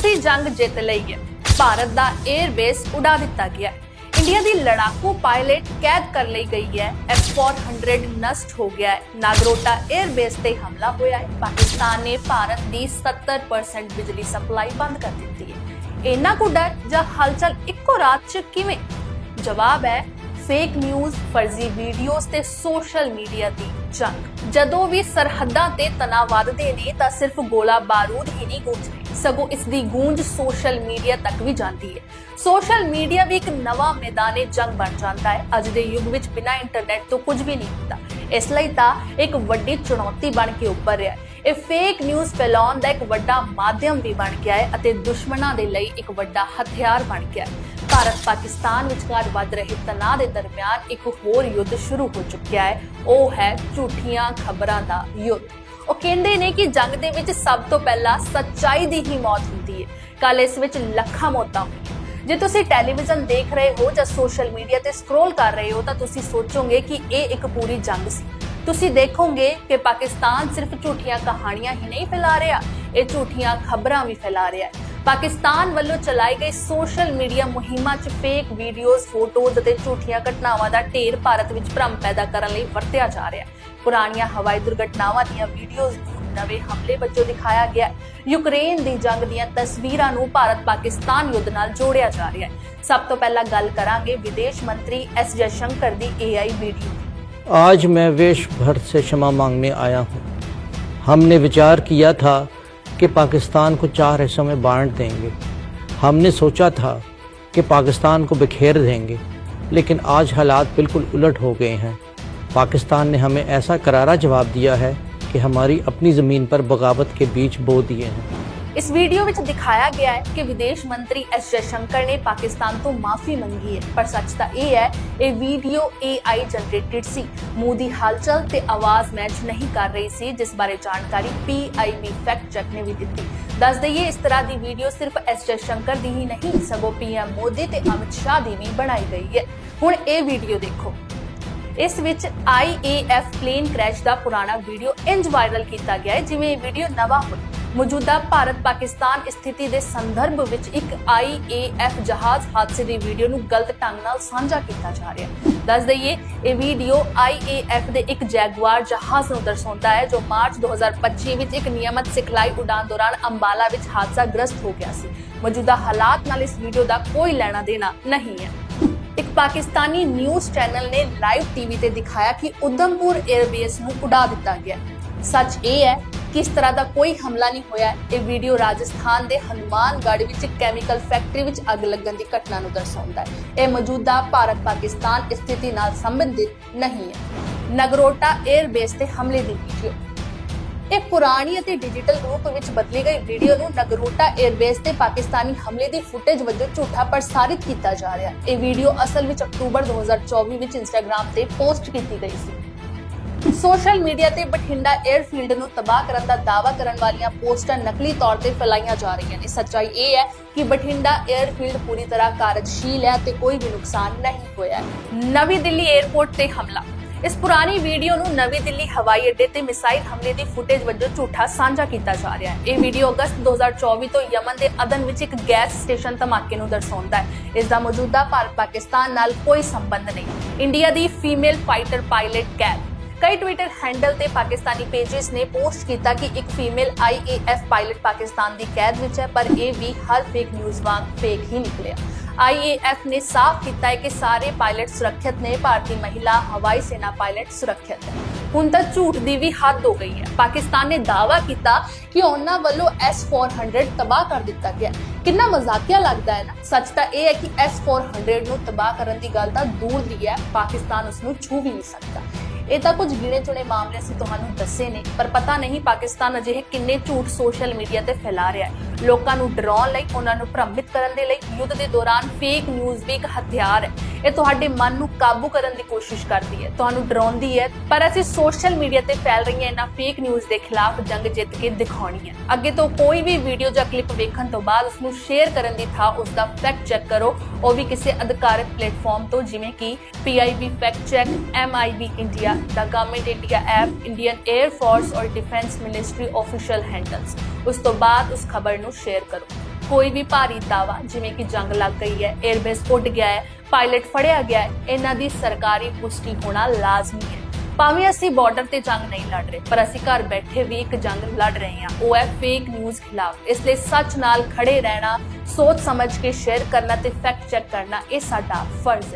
ਅਸੀਂ ਜੰਗ ਜਿੱਤ ਲਈ ਹੈ। ਭਾਰਤ ਦਾ 에ਅਰ ਬੇਸ ਉਡਾ ਦਿੱਤਾ ਗਿਆ ਹੈ। ਇੰਡੀਆ ਦੀ ਲੜਾਕੂ ਪਾਇਲਟ ਕੈਦ ਕਰ ਲਈ ਗਈ ਹੈ। F400 ਨਸ਼ਟ ਹੋ ਗਿਆ ਹੈ। ਨਾਗਰੋਟਾ 에ਅਰ ਬੇਸ ਤੇ ਹਮਲਾ ਹੋਇਆ ਹੈ। ਪਾਕਿਸਤਾਨ ਨੇ ਭਾਰਤ ਦੀ 70% ਬਿਜਲੀ ਸਪਲਾਈ ਬੰਦ ਕਰ ਦਿੱਤੀ ਹੈ। ਇੰਨਾ ਕੁ ਡਰ ਜਾਂ ਹਲਚਲ ਇੱਕੋ ਰਾਤ 'ਚ ਕਿਵੇਂ? ਜਵਾਬ ਹੈ ਫੇਕ ਨਿਊਜ਼ ਫਰਜ਼ੀ ਵੀਡੀਓਜ਼ ਤੇ ਸੋਸ਼ਲ ਮੀਡੀਆ ਦੀ ਜੰਗ ਜਦੋਂ ਵੀ ਸਰਹੱਦਾਂ ਤੇ ਤਣਾਅ ਵੱਧਦੇ ਨੇ ਤਾਂ ਸਿਰਫ ਗੋਲਾ ਬਾਰੂਦ ਹੀ ਨਹੀਂ ਗੂੰਜਦੇ। ਸਗੋਂ ਇਸ ਦੀ ਗੂੰਜ ਸੋਸ਼ਲ ਮੀਡੀਆ ਤੱਕ ਵੀ ਜਾਂਦੀ ਹੈ। ਸੋਸ਼ਲ ਮੀਡੀਆ ਵੀ ਇੱਕ ਨਵਾਂ ਮੈਦਾਨੇ ਜੰਗ ਬਣ ਜਾਂਦਾ ਹੈ। ਅੱਜ ਦੇ ਯੁੱਗ ਵਿੱਚ ਬਿਨਾਂ ਇੰਟਰਨੈਟ ਤੋਂ ਕੁਝ ਵੀ ਨਹੀਂ ਹੁੰਦਾ। ਇਸ ਲਈ ਤਾਂ ਇੱਕ ਵੱਡੀ ਚੁਣੌਤੀ ਬਣ ਕੇ ਉੱਪਰ ਰਿਹਾ ਹੈ। ਇਹ ਫੇਕ ਨਿਊਜ਼ ਫੈਲਾਉਣ ਦਾ ਇੱਕ ਵੱਡਾ ਮਾਧਿਅਮ ਵੀ ਬਣ ਗਿਆ ਹੈ ਅਤੇ ਦੁਸ਼ਮਣਾਂ ਦੇ ਲਈ ਇੱਕ ਵੱਡਾ ਹਥਿਆਰ ਬਣ ਗਿਆ ਹੈ। ਭਾਰਤ ਪਾਕਿਸਤਾਨ ਵਿਚਕਾਰ ਵੱਧ ਰਹੇ ਤਣਾਅ ਦੇ ਦਰਮਿਆਨ ਇੱਕ ਹੋਰ ਯੁੱਧ ਸ਼ੁਰੂ ਹੋ ਚੁੱਕਿਆ ਹੈ। ਉਹ ਹੈ ਝੂਠੀਆਂ ਖਬਰਾਂ ਦਾ ਯੁੱਧ। ਉਹ ਕਹਿੰਦੇ ਨੇ ਕਿ ਜੰਗ ਦੇ ਵਿੱਚ ਸਭ ਤੋਂ ਪਹਿਲਾਂ ਸੱਚਾਈ ਦੀ ਹੀ ਮੌਤ ਹੁੰਦੀ ਹੈ। ਕੱਲ ਇਸ ਵਿੱਚ ਲੱਖਾਂ ਮੌਤਾਂ ਹੋਈਆਂ। ਜੇ ਤੁਸੀਂ ਟੈਲੀਵਿਜ਼ਨ ਦੇਖ ਰਹੇ ਹੋ ਜਾਂ ਸੋਸ਼ਲ ਮੀਡੀਆ ਤੇ ਸਕਰੋਲ ਕਰ ਰਹੇ ਹੋ ਤਾਂ ਤੁਸੀਂ ਸੋਚੋਗੇ ਕਿ ਇਹ ਇੱਕ ਪੂਰੀ ਜੰਗ ਸੀ। ਤੁਸੀਂ ਦੇਖੋਗੇ ਕਿ ਪਾਕਿਸਤਾਨ ਸਿਰਫ ਝੂਠੀਆਂ ਕਹਾਣੀਆਂ ਹੀ ਨਹੀਂ ਫੈਲਾ ਰਿਹਾ, ਇਹ ਝੂਠੀਆਂ ਖਬਰਾਂ ਵੀ ਫੈਲਾ ਰਿਹਾ ਹੈ। ਪਾਕਿਸਤਾਨ ਵੱਲੋਂ ਚਲਾਈ ਗਈ ਸੋਸ਼ਲ ਮੀਡੀਆ ਮੁਹਿੰਮਾਂ 'ਚ ਫੇਕ ਵੀਡੀਓਜ਼, ਫੋਟੋਜ਼ ਅਤੇ ਝੂਠੀਆਂ ਘਟਨਾਵਾਂ ਦਾ ਢੇਰ ਭਾਰਤ ਵਿੱਚ ਭ੍ਰਮ ਪੈਦਾ ਕਰਨ ਲਈ ਵਰਤਿਆ ਜਾ ਰਿਹਾ ਹੈ। ਪੁਰਾਣੀਆਂ ਹਵਾਈ ਦੁਰਘਟਨਾਵਾਂ ਦੀਆਂ ਵੀਡੀਓਜ਼ ਨੂੰ ਨਵੇਂ ਹਮਲੇ ਵਜੋਂ ਦਿਖਾਇਆ ਗਿਆ ਹੈ। ਯੂਕਰੇਨ ਦੀ ਜੰਗ ਦੀਆਂ ਤਸਵੀਰਾਂ ਨੂੰ ਭਾਰਤ-ਪਾਕਿਸਤਾਨ ਯੁੱਧ ਨਾਲ ਜੋੜਿਆ ਜਾ ਰਿਹਾ ਹੈ। ਸਭ ਤੋਂ ਪਹਿਲਾਂ ਗੱਲ ਕਰਾਂਗੇ ਵਿਦੇਸ਼ ਮੰਤਰੀ ਐਸ ਜੈਸ਼ੰਕਰ ਦੀ AI ਵੀਡੀਓ ਦੀ। आज मैं विश्व भर से क्षमा मांगने आया हूँ हमने विचार किया कि पाकिस्तान को चार हिस्सों में बांट देंगे। हमने सोचा था कि पाकिस्तान को बिखेर देंगे, लेकिन आज हालात बिल्कुल उलट हो गए हैं। पाकिस्तान ने हमें ऐसा करारा जवाब दिया है कि हमारी अपनी ज़मीन पर बगावत के बीज बो दिए हैं। ਇਸ ਵੀਡੀਓ ਵਿੱਚ ਦਿਖਾਇਆ ਗਿਆ ਹੈ ਕਿ ਵਿਦੇਸ਼ ਮੰਤਰੀ ਐਸ ਜੈਸ਼ੰਕਰ ਨੇ ਪਾਕਿਸਤਾਨ ਤੋਂ ਮਾਫੀ ਮੰਗੀ ਹੈ। ਪਰ ਸੱਚ ਤਾਂ ਇਹ ਹੈ, ਇਹ ਵੀਡੀਓ AI ਜਨਰੇਟਡ ਸੀ। ਮੋਦੀ ਦੀ ਹਲਚਲ ਤੇ ਆਵਾਜ਼ ਮੈਚ ਨਹੀਂ ਕਰ ਰਹੀ ਸੀ, ਜਿਸ ਬਾਰੇ ਜਾਣਕਾਰੀ PIB ਫੈਕਟ ਚੈੱਕ ਨੇ ਵੀ ਦਿੱਤੀ। ਦੱਸ ਦਈਏ, ਇਸ ਤਰ੍ਹਾਂ ਦੀ ਵੀਡੀਓ ਸਿਰਫ ਐਸ ਜੈਸ਼ੰਕਰ ਦੀ ਹੀ ਨਹੀਂ, ਸਗੋਂ ਪੀਐਮ ਮੋਦੀ ਤੇ ਅਮਿਤ ਸ਼ਾਹ ਦੀ ਵੀ ਬਣਾਈ ਗਈ ਹੈ। ਹੁਣ ਇਹ ਵੀਡੀਓ ਦੇਖੋ। ਇਸ ਵਿੱਚ IAF ਪਲੇਨ ਕ੍ਰੈਸ਼ ਦਾ ਪੁਰਾਣਾ ਵੀਡੀਓ ਇੰਜ ਵਾਇਰਲ ਕੀਤਾ ਗਿਆ ਹੈ, ਜਿਵੇਂ ਇਹ ਵੀਡੀਓ ਨਵਾਂ ਹੋਈ ਮੌਜੂਦਾ ਭਾਰਤ ਪਾਕਿਸਤਾਨ ਸਥਿਤੀ ਦੇ ਸੰਦਰਭ ਵਿੱਚ ਇੱਕ IAF ਜਹਾਜ਼ ਹਾਦਸੇ ਦੀ ਵੀਡੀਓ ਨੂੰ ਗਲਤ ਢੰਗ ਨਾਲ ਸਾਂਝਾ ਕੀਤਾ ਜਾ ਰਿਹਾ ਹੈ। ਦੱਸ ਦਈਏ, ਇਹ ਵੀਡੀਓ IAF ਦੇ ਇੱਕ ਜੈਗੁਆਰ ਜਹਾਜ਼ ਨੂੰ ਦਰਸਾਉਂਦਾ ਹੈ, ਜੋ ਮਾਰਚ 2025 ਵਿੱਚ ਇੱਕ ਨਿਯਮਤ ਸਿਖਲਾਈ ਉਡਾਨ ਦੌਰਾਨ ਅੰਬਾਲਾ ਵਿੱਚ ਹਾਦਸਾਗ੍ਰਸਤ ਹੋ ਗਿਆ ਸੀ। ਮੌਜੂਦਾ ਹਾਲਾਤ ਨਾਲ ਇਸ ਵੀਡੀਓ ਦਾ ਕੋਈ ਲੈਣਾ ਦੇਣਾ ਨਹੀਂ ਹੈ। ਇੱਕ ਪਾਕਿਸਤਾਨੀ ਨਿਊਜ਼ ਚੈਨਲ ਨੇ ਲਾਈਵ ਟੀਵੀ ਤੇ ਦਿਖਾਇਆ ਕਿ ਉਦਮਪੁਰ 에ਅਰਬੇਸ ਨੂੰ ਉਡਾ ਦਿੱਤਾ ਗਿਆ ਸੱਚ ਇਹ ਹੈ ਕਿਸ ਤਰ੍ਹਾਂ ਦਾ ਕੋਈ ਹਮਲਾ ਨਹੀਂ ਹੋਇਆ, ਇਹ ਵੀਡੀਓ ਰਾਜਸਥਾਨ ਦੇ ਹਨੂਮਾਨਗੜ੍ਹ ਵਿੱਚ ਕੈਮੀਕਲ ਫੈਕਟਰੀ ਵਿੱਚ ਅੱਗ ਲੱਗਣ ਦੀ ਘਟਨਾ ਨੂੰ ਦਰਸਾਉਂਦਾ ਹੈ। ਇਹ ਮੌਜੂਦਾ ਭਾਰਤ ਪਾਕਿਸਤਾਨ ਸਥਿਤੀ ਨਾਲ ਸੰਬੰਧਿਤ ਨਹੀਂ ਹੈ। ਨਗਰੋਟਾ 에ਅਰਬੇਸ ਤੇ ਹਮਲੇ ਦੀ ਵੀਡੀਓ। ਇਹ ਪੁਰਾਣੀ ਅਤੇ ਡਿਜੀਟਲ ਰੂਪ ਵਿੱਚ ਬਦਲੀ ਗਈ ਵੀਡੀਓ ਨੂੰ ਨਗਰੋਟਾ 에ਅਰਬੇਸ ਤੇ ਪਾਕਿਸਤਾਨੀ ਹਮਲੇ ਦੀ ਫੁਟੇਜ ਵਜੋਂ ਝੂਠਾ ਪ੍ਰਸਾਰਿਤ ਕੀਤਾ ਜਾ ਰਿਹਾ ਹੈ। ਇਹ ਵੀਡੀਓ ਅਸਲ ਵਿੱਚ ਅਕਤੂਬਰ 2024 ਵਿੱਚ ਇੰਸਟਾਗ੍ਰam ਤੇ ਪੋਸਟ ਕੀਤੀ ਗਈ ਸੀ। ਸੋਸ਼ਲ ਮੀਡੀਆ ਤੇ ਬਠਿੰਡਾ 에ਅਰਫੀਲਡ ਨੂੰ ਤਬਾਹ ਕਰਨ ਦਾ ਦਾਵਾ ਕਰਨ ਵਾਲੀਆਂ ਪੋਸਟਾਂ ਨਕਲੀ ਤੌਰ ਤੇ ਫੈਲਾਈਆਂ ਜਾ ਰਹੀਆਂ ਨੇ। ਸੱਚਾਈ ਇਹ ਹੈ ਕਿ ਬਠਿੰਡਾ 에ਅਰਫੀਲਡ ਪੂਰੀ ਤਰ੍ਹਾਂ ਕਾਰਜਸ਼ੀਲ ਹੈ ਤੇ ਕੋਈ ਵੀ ਨੁਕਸਾਨ ਨਹੀਂ ਹੋਇਆ ਨਵੀਂ ਦਿੱਲੀ 에ਅਰਪੋਰਟ ਤੇ ਹਮਲਾ। ਇਸ ਪੁਰਾਣੀ ਵੀਡੀਓ ਨੂੰ ਨਵੀਂ ਦਿੱਲੀ ਹਵਾਈ ਅੱਡੇ ਤੇ ਮਿਸਾਈਲ ਹਮਲੇ ਦੀ ਫੁਟੇਜ ਵਜੋਂ ਝੂਠਾ ਸਾਂਝਾ ਕੀਤਾ ਜਾ ਰਿਹਾ ਹੈ। ਇਹ ਵੀਡੀਓ ਅਗਸਤ 2024 ਤੋਂ ਯਮਨ ਦੇ ਅਦਨ ਵਿੱਚ ਇੱਕ ਗੈਸ ਸਟੇਸ਼ਨ ਧਮਾਕੇ ਨੂੰ ਦਰਸਾਉਂਦਾ ਹੈ। ਇਸ ਦਾ ਮੌਜੂਦਾ ਭਾਰਤ ਪਾਕਿਸਤਾਨ ਨਾਲ ਕੋਈ ਸੰਬੰਧ ਨਹੀਂ। ਇੰਡੀਆ ਦੀ ਫੀਮੇਲ ਫਾਈਟਰ ਪਾਇਲਟ ਕੈਪ ਕਈ ਟਵਿੱਟਰ ਹੈਂਡਲ ਤੇ ਪਾਕਿਸਤਾਨੀ ਪੇजेस ਨੇ ਪੋਸਟ ਕੀਤਾ ਕਿ ਇੱਕ ਫੀਮੇਲ IAF ਪਾਇਲਟ ਪਾਕਿਸਤਾਨ ਦੀ ਕੈਦ ਵਿੱਚ ਹੈ, ਪਰ ਇਹ ਵੀ ਹਰ ਫੇਕ ਨਿਊਜ਼ ਵਾਂਗ ਫੇਕ ਹੀ ਨਿਕਲਿਆ। IAF ਨੇ ਸਾਫ਼ ਕੀਤਾ ਹੈ ਕਿ ਸਾਰੇ ਪਾਇਲਟ ਸੁਰੱਖਿਅਤ ਨੇ, ਭਾਰਤੀ ਮਹਿਲਾ ਹਵਾਈ ਸੈਨਾ ਪਾਇਲਟ ਸੁਰੱਖਿਅਤ ਹੈ। ਹੁਣ ਤਾਂ ਝੂਠ ਦੀ ਵੀ ਹੱਦ ਹੋ ਗਈ ਹੈ। ਪਾਕਿਸਤਾਨ ਨੇ ਦਾਅਵਾ ਕੀਤਾ ਕਿ ਉਹਨਾਂ ਵੱਲੋਂ S400 ਤਬਾਹ ਕਰ ਦਿੱਤਾ ਗਿਆ। ਕਿੰਨਾ ਮਜ਼ਾਕੀਆ ਲੱਗਦਾ ਹੈ ਨਾ। ਸੱਚ ਤਾਂ ਇਹ ਹੈ ਕਿ S400 ਨੂੰ ਤਬਾਹ ਕਰਨ ਦੀ ਗੱਲ ਤਾਂ ਦੂਰ ਦੀ ਹੈ। ਪਾਕਿਸਤਾਨ ਉਸ ਨੂੰ ਛੂ ਵੀ ਨਹੀਂ ਸਕਦਾ। ਇਹ ਤਾਂ ਕੁਝ ਗਿਣੇ ਚੁਣੇ ਮਾਮਲੇ ਅਸੀਂ ਤੁਹਾਨੂੰ ਦੱਸੇ ਨੇ, ਪਰ ਪਤਾ ਨਹੀਂ ਪਾਕਿਸਤਾਨ ਅਜਿਹੇ ਕਿੰਨੇ ਝੂਠ ਸੋਸ਼ਲ ਮੀਡੀਆ ਤੇ ਫੈਲਾ ਰਿਹਾ ਹੈ। ਲੋਕਾਂ ਨੂੰ ਡਰਾਉਣ ਲਈ, ਉਹਨਾਂ ਨੂੰ ਭ੍ਰਮਿਤ ਕਰਨ ਦੇ ਲਈ ਯੁੱਧ ਦੇ ਦੌਰਾਨ ਫੇਕ ਨਿਊਜ਼ ਵੀ ਇੱਕ ਹਥਿਆਰ ਹੈ। ਇਹ ਤੁਹਾਡੇ ਮਨ ਨੂੰ ਕਾਬੂ ਕਰਨ ਦੀ ਕੋਸ਼ਿਸ਼ ਕਰਦੀ ਹੈ, ਤੁਹਾਨੂੰ ਡਰਾਉਂਦੀ ਹੈ। ਪਰ ਅਸੀਂ ਸੋਸ਼ਲ ਮੀਡੀਆ ਤੇ ਫੈਲ ਰਹੀਆਂ ਇਹਨਾਂ ਫੇਕ ਨਿਊਜ਼ ਦੇ ਖਿਲਾਫ ਜੰਗ ਜਿੱਤ ਕੇ ਦਿਖਾਉਣੀ ਹੈ। ਅੱਗੇ ਤੋਂ ਕੋਈ ਵੀ ਵੀਡੀਓ ਜਾਂ ਕਲਿੱਪ ਵੇਖਣ ਤੋਂ ਬਾਅਦ ਉਸ ਨੂੰ ਸ਼ੇਅਰ ਕਰਨ ਦੀ ਥਾਂ ਉਸ ਦਾ ਫੈਕਟ ਚੈੱਕ ਕਰੋ। ਉਹ ਵੀ ਕਿਸੇ ਅਧਿਕਾਰਤ ਪਲੇਟਫਾਰਮ ਤੋਂ, ਜਿਵੇਂ ਕਿ PIB fact check MIB India ਦਾ government India app Indian air force ਔਰ ਡਿਫੈਂਸ ਮਿਨਿਸਟਰੀ ਆਫੀਸ਼ੀਅਲ ਹੈਂਡਲਸ ਉਸ ਤੋਂ ਬਾਅਦ ਉਸ ਖਬਰ ਨੂੰ ਸ਼ੇਅਰ ਕਰੋ। ਕੋਈ ਵੀ ਭਾਰੀ ਦਾਵਾ ਜਿਵੇਂ ਕਿ ਜੰਗ ਲੱਗ ਗਈ ਹੈ 에ਅਰਬੇਸ ਉੱਡ ਗਿਆ ਹੈ ਪਾਇਲਟ ਫੜਿਆ ਗਿਆ ਹੈ, ਇਹਨਾਂ ਦੀ ਸਰਕਾਰੀ ਪੁਸ਼ਟੀ ਹੋਣਾ ਲਾਜ਼ਮੀ ਹੈ। ਭਾਵੇਂ ਅਸੀਂ ਬਾਰਡਰ ਤੇ ਜੰਗ ਨਹੀਂ ਲੜ ਰਹੇ, ਪਰ ਅਸੀਂ ਘਰ ਬੈਠੇ ਵੀ ਇੱਕ ਜੰਗ ਲੜ ਰਹੇ ਹਾਂ। ਉਹ ਹੈ ਫੇਕ ਨਿਊਜ਼ ਖਿਲਾਫ। ਇਸ ਲਈ ਸੱਚ ਨਾਲ ਖੜੇ ਰਹਿਣਾ ਸੋਚ ਸਮਝ ਕੇ ਸ਼ੇਅਰ ਕਰਨਾ ਤੇ ਫੈਕਟ ਚੈੱਕ ਕਰਨਾ, ਇਹ ਸਾਡਾ ਫਰਜ਼ ਹੈ।